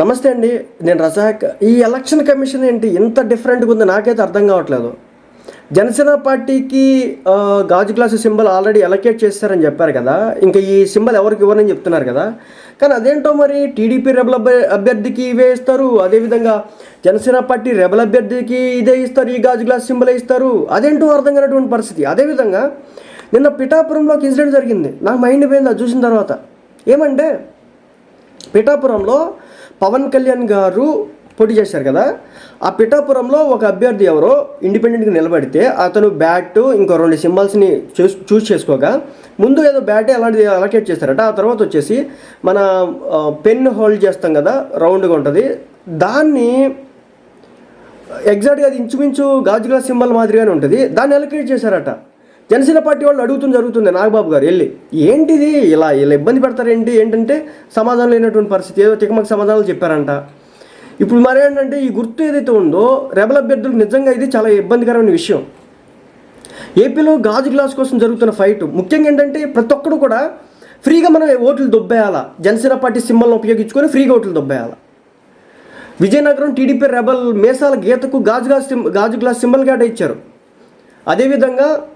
నమస్తే అండి నేను రజాక్ ఈ ఎలక్షన్ కమిషన్ ఏంటి? ఇంత డిఫరెంట్గా ఉంది నాకైతే అర్థం కావట్లేదు. జనసేన పార్టీకి గాజు గ్లాసు సింబల్ ఆల్రెడీ అలొకేట్ చేస్తారని చెప్పారు కదా. ఇంకా ఈ సింబల్ ఎవరికి ఇవ్వరని చెప్తున్నారు కదా. కానీ అదేంటో మరి టీడీపీ రెబల్ అభ్యర్థికి ఇవే ఇస్తారు. అదేవిధంగా జనసేన పార్టీ రెబల్ అభ్యర్థికి ఇదే ఇస్తారు ఈ గాజు గ్లాస్ సింబల్ ఇస్తారు. అదేంటో అర్థం కానటువంటి పరిస్థితి. అదేవిధంగా నిన్న పిఠాపురంలో ఒక ఇన్సిడెంట్ జరిగింది. నాకు మైండ్ పోయింది అది చూసిన తర్వాత. ఏమంటే పిఠాపురంలో పవన్ కళ్యాణ్ గారు పోటీ చేశారు కదా ఆ పిఠాపురంలో ఒక అభ్యర్థి ఎవరో ఇండిపెండెంట్గా నిలబడితే అతను బ్యాట్ ఇంకో రెండు సింబల్స్ని చూస్ చూస్ చేసుకోగా ముందు ఏదో బ్యాటే అలాంటిది అలకేట్ చేస్తారట ఆ తర్వాత వచ్చేసి మన పెన్ హోల్డ్ చేస్తాం కదా రౌండ్గా ఉంటుంది. దాన్ని ఎగ్జాక్ట్గా అది ఇంచుమించు గాజు గ్లాస్ సింబల్ మాదిరిగానే ఉంటుంది. దాన్ని అలకేట్ చేశారట. జనసేన పార్టీ వాళ్ళు అడుగుతుంది జరుగుతుంది నాగబాబు గారు వెళ్ళి. ఏంటిది? ఇలా ఇలా ఇబ్బంది పెడతారు ఏంటి ఏంటంటే సమాధానం లేనటువంటి పరిస్థితి. ఏదో తికమక సమాధానాలు చెప్పారంట. ఇప్పుడు మరేంటంటే ఈ గుర్తు ఏదైతే ఉందో రెబల్ అభ్యర్థులకు నిజంగా ఇది చాలా ఇబ్బందికరమైన విషయం. ఏపీలో గాజు గ్లాస్ కోసం జరుగుతున్న ఫైట్ ముఖ్యంగా ఏంటంటే ప్రతి ఒక్కరు కూడా ఫ్రీగా మనం ఓట్లు దొబ్బేయాలా? జనసేన పార్టీ సింబల్ని ఉపయోగించుకొని ఫ్రీగా ఓట్లు దొబ్బేయాలా? విజయనగరం టీడీపీ రెబల్ మేసాల గీతకు గాజు గ్లాస్ సిం- గాజు గ్లాస్ సింబల్ గేట ఇచ్చారు. అదేవిధంగా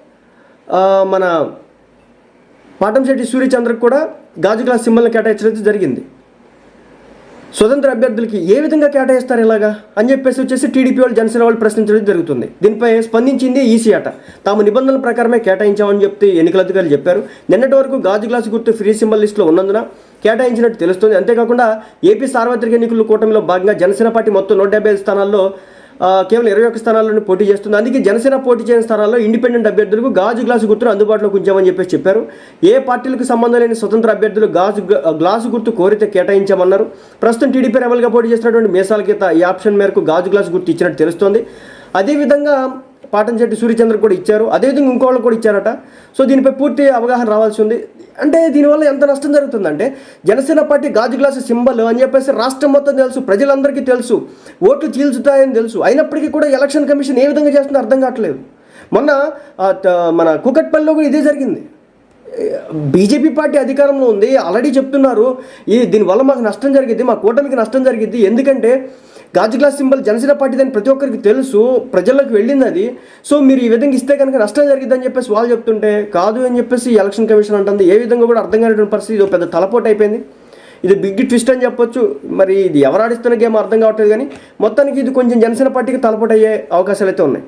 మన పాటంశెట్టి సూర్యచంద్రకు కూడా గాజు గ్లాస్ సింబల్ని కేటాయించడం జరిగింది. స్వతంత్ర అభ్యర్థులకి ఏ విధంగా కేటాయిస్తారు ఇలాగా? అని చెప్పేసి వచ్చేసి టీడీపీ వాళ్ళు జనసేన వాళ్ళు ప్రశ్నించడం జరుగుతుంది. దీనిపై స్పందించింది ఈసీ అట తాము నిబంధనల ప్రకారమే కేటాయించామని చెప్తే ఎన్నికల అధికారులు చెప్పారు. నిన్నటి వరకు గాజు గ్లాసు గుర్తు ఫ్రీ సింబల్ లిస్టులో ఉన్నందున కేటాయించినట్టు తెలుస్తుంది. అంతేకాకుండా ఏపీ సార్వత్రిక ఎన్నికల కూటమిలో భాగంగా జనసేన పార్టీ మొత్తం నూట డెబ్బై ఐదు స్థానాల్లో కేవలం ఇరవై ఒక్క స్థానాల్లోనే పోటీ చేస్తుంది. అందుకే జనసేన పోటీ చేయని స్థానాల్లో ఇండిపెండెంట్ అభ్యర్థులకు గాజు గ్లాసు గుర్తును అందుబాటులోకి ఉంచామని చెప్పేసి చెప్పారు. ఏ పార్టీలకు సంబంధం లేని స్వతంత్ర అభ్యర్థులు గాజు గ్లాసు గుర్తు కోరితే కేటాయించామన్నారు. ప్రస్తుతం టీడీపీ రెబల్గా పోటీ చేస్తున్నటువంటి మేసాల గీత ఈ ఆప్షన్ మేరకు గాజు గ్లాసు గుర్తు ఇచ్చినట్టు తెలుస్తోంది. అదేవిధంగా పాటంశెట్టి సూర్యచంద్ర కూడా ఇచ్చారు. అదేవిధంగా ఇంకోళ్ళు కూడా ఇచ్చారట. సో దీనిపై పూర్తి అవగాహన రావాల్సి ఉంది. అంటే దీనివల్ల ఎంత నష్టం జరుగుతుందంటే జనసేన పార్టీ గాజు గ్లాసు సింబల్ అని చెప్పేసి రాష్ట్రం మొత్తం తెలుసు ప్రజలందరికీ తెలుసు ఓట్లు చీల్చుతాయని తెలుసు. అయినప్పటికీ కూడా ఎలక్షన్ కమిషన్ ఏ విధంగా చేస్తుందో అర్థం కావట్లేదు. మొన్న మన కూకట్పల్లిలో కూడా ఇదే జరిగింది. బీజేపీ పార్టీ అధికారంలో ఉంది. ఆల్రెడీ చెప్తున్నారు. ఈ దీనివల్ల మాకు నష్టం జరిగింది మా కూటమికి నష్టం జరిగింది. ఎందుకంటే గాజు గ్లాస్ సింబల్ జనసేన పార్టీ అని ప్రతి ఒక్కరికి తెలుసు. ప్రజల్లోకి వెళ్ళింది అది. సో మీరు ఈ విధంగా ఇస్తే కనుక నష్టం జరిగిద్దని చెప్పేసి వాళ్ళు చెప్తుంటే కాదు అని చెప్పేసి ఎలక్షన్ కమిషన్ అంటుంది. ఏ విధంగా కూడా అర్థం కానిటువంటి పరిస్థితి. ఇది ఒక పెద్ద తలపోటు అయిపోయింది. ఇది బిగ్ ట్విస్ట్ అని చెప్పొచ్చు. మరి ఇది ఎవరు ఆడిస్తున్న గేమ్ అర్థం కావట్లేదు కానీ మొత్తానికి ఇది కొంచెం జనసేన పార్టీకి తలపోటు అయ్యే అవకాశాలు అయితే ఉన్నాయి.